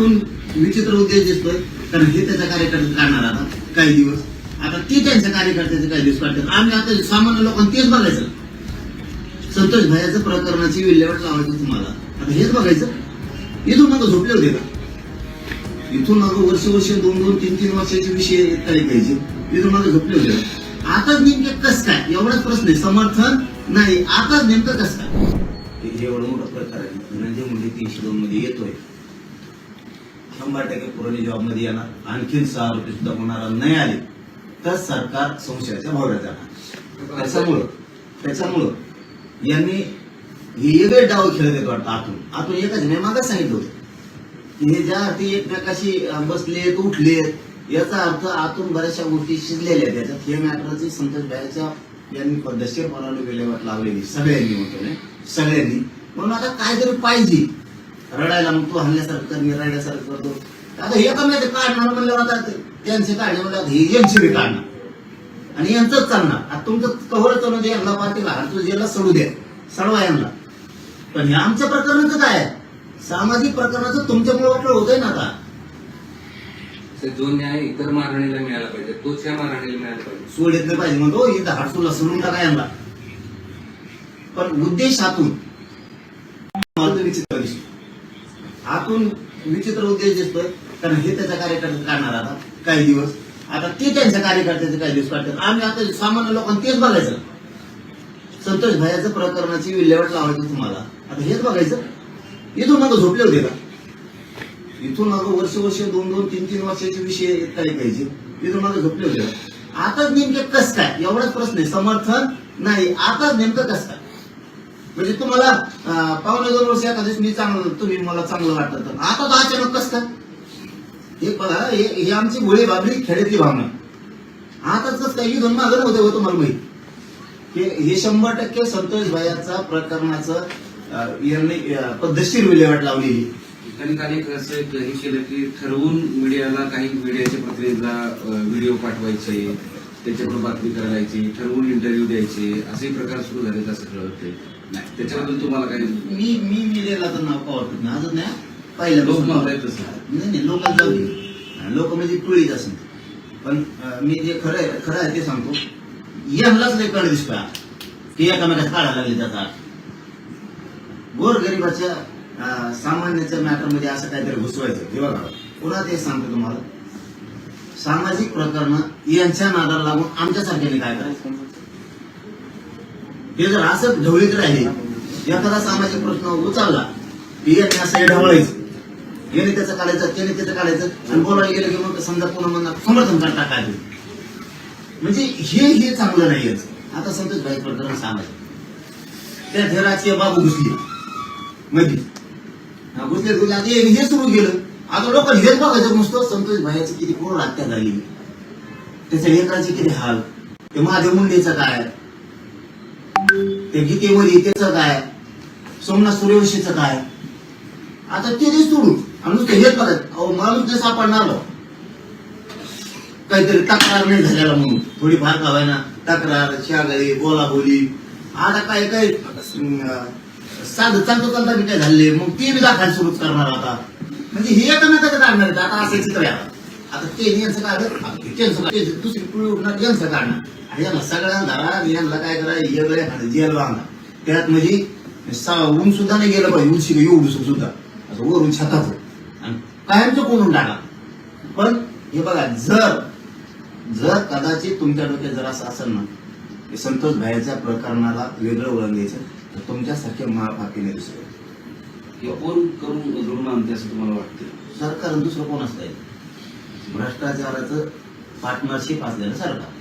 आपण विचित्र उद्देश दिसतोय. कारण हे त्याचा कार्यकर्ते काढणार आता काही दिवस. आता ते त्यांच्या कार्यकर्त्याचे काही दिवस काढतात आम्ही आता सामान्य लोकांना तेच बघायचं. संतोष भाईचं प्रकरणाची विल्हेवाट लावायची तुम्हाला. आता हेच बघायचं. इथून मग झोपले होते का? इथून मग वर्ष वर्ष दोन दोन तीन तीन वर्षाचे विषय काही पाहिजे इथून मग झोपले होते का? आताच नेमकं कस काय? एवढाच प्रश्न आहे. समर्थन नाही. आताच नेमकं कस काय? एवढं मोठं प्रकार आहे. म्हणजे धनंजय मुंडे तीनशे दोन मध्ये येतोय. शंभर टक्के पुरवणी जॉबमध्ये येणार. आणखीन सहा रुपये सुद्धा कोणाला नाही आले तर सरकार संशयाच्या भोवऱ्यात जाणार. त्याच्यामुळं त्याच्यामुळं यांनी हे वेगळे डाव खेळत येत वाटतं आतून. आतून एकच नाही मागच सांगितलं होतं हे ज्या अर्थी एकमेकाशी अं, बसलेत उठलेत याचा अर्थ आतून बऱ्याचशा गोष्टी शिजलेल्या आहेत. त्याच्यात हे मॅटरची संतोष भायच्या यांनी पद्धतशीरपणाने विल्हेवाट लावलेली. सगळ्यांनी म्हणतो नाही सगळ्यांनी. म्हणून आता काहीतरी पाहिजे. रडायला मग तू हल्ल्यासारखं कर मी रडल्यासारखं करतो. आता हे कमी काढणार म्हणल्यावर आता ते- त्यांचे काढणे आता हे यांचे बी काढणार. आणि यांचंच चालणार. आता तुमचं कव्हर चालू दे यांना पार्टीला तुझं जेला सोडू द्या. सडवा यांना. पण हे आमच्या प्रकरणाचं काय आहे? सामाजिक प्रकरणाचं तुमच्यामुळे वाटलं होतंय ना आता. जो न्याय इतर मारहाणीला मिळाला पाहिजे तोच या मारहाणीला मिळाला पाहिजे. सोड येत नाही पाहिजे म्हणतो इथं हाडसूला सोडून टाका यांना. पण उद्देश हातून. मला तर विचित्र दिसतो आतून विचित्र उद्देश दिसतोय. कारण हे त्याचा कार्यकर्ता काढणार आता काही दिवस. आता ते त्यांच्या कार्यकर्त्याचे काही दिवस काढतात. आम्ही आता सामान्य लोकांना तेच बघायचं. संतोष भयाचं प्रकरणाची विल्हेवाट लावायची तुम्हाला. आता हेच बघायचं. इथून मग झोपले होते का? इथून मग वर्ष वर्ष दोन दोन तीन तीन वर्षाचे विषय काही पाहिजे इथून मग झोपले होते का? आताच नेमके कस काय? एवढाच प्रश्न आहे. समर्थन नाही. आताच नेमकं कस काय? म्हणजे तुम्हाला पावणे दोन वर्ष एखाद्या मी चांगलं तुम्ही मला चांगलं वाटत तर. आता तर अचानक कस काय हे बघा हे हे आमची भोळी बाबरी खेड्यातली भावना आताच कस काय इथून मागं होते हो तुम्हाला माहिती. हे हे शंभर टक्के संतोष भायाचा प्रकरणाचं यांनी पद्धतशीर विल्हेवाट लावलेली. त्यांनी असं हे केलं की ठरवून मीडियाला काही मीडियाच्या प्रतिनिधीला व्हिडिओ पाठवायचे. त्याच्याकडून बातमी करायची ठरवून इंटरव्ह्यू द्यायचे असे प्रकार सुरू झाले असं कळत नाही. त्याच्याबद्दल तुम्हाला काही मी मी मीडियाला तर नाव पावत नाही अजून नाही पहिल्या लोक नाही नाही लोकांना जाऊ दे. लोक म्हणजे टोळीच असेल पण मी जे खरं आहे खरं आहे ते सांगतो. यांनाच नाही कळ दिसतोय की एकामेकाच काढायला लागले त्याचा गोर गरिबाच्या सामान्याच्या मॅटरमध्ये असं काहीतरी घुसवायचं हे बघा. पुन्हा ते सांगतो तुम्हाला. सामाजिक प्रकरण यांच्या नादाला लागून आमच्यासारख्याने काय करायचं? हे जर असं ढवळीत राहिले एखादा सामाजिक प्रश्न उचलला की यांनी असं हे ढवळायचं. याने त्याचं काढायचं त्याने त्याचं काढायचं आणि बोलायला गेलं की मग समजा पुन्हा म्हणणार समर्थन करता टाकायचं? म्हणजे हे हे चांगलं नाही आता संतोष भाई प्रकरण सामाजिक. त्या ते राजकीय बाबू घुसली. मध्ये म्हणजे? घुसले घुसले आता हे हे सुरू केलं. आता लोक हेच बघायचं नुसतं संतोष भाईची किती कोण हत्या झाली. त्याच्या लेकराचे किती हाल. ते महादेव मुंडेचं काय? ते गीतेमध्ये त्याचं काय? सोमनाथ सूर्यवंशीचं काय? आता ते दे सोडून. आणि नुसतं हेच बघत अहो माणूस ते सापडणार काहीतरी तक्रार नाही झालेला म्हणून. थोडीफार का ना तक्रार शागळी बोलाबोली. आता काय काय? साधं चालतो चालता बी काय झाले मग ते बी दाखवायला सुरू करणार आता. म्हणजे हे एकमेकाचं काढणार आहेत. आता असं चित्र आहे. आता. ते यांचं काढत आता त्यांचं दुसरी पिढी उठणार यांचं काढणार. आणि यांना सगळ्यांना यांना काय करा येगळे जेल बांधा त्यात म्हणजे ऊन सुद्धा नाही गेलं पाहिजे उंची एवढं सुद्धा. असं वरून छताचं. आणि कायमचं कोणून टाका? पण हे बघा जर जर कदाचित तुमच्या डोक्यात जर असं असेल ना संतोष भायच्या प्रकरणाला वेगळं वळण द्यायचं तर तुमच्यासारखे महापापी नाही दुसरं. किंवा कोण करून घडून आणते असं तुम्हाला वाटतं सरकार दुसरं कोण असतं भ्रष्टाचाराचं पार्टनरशिप असलेलं सरकार.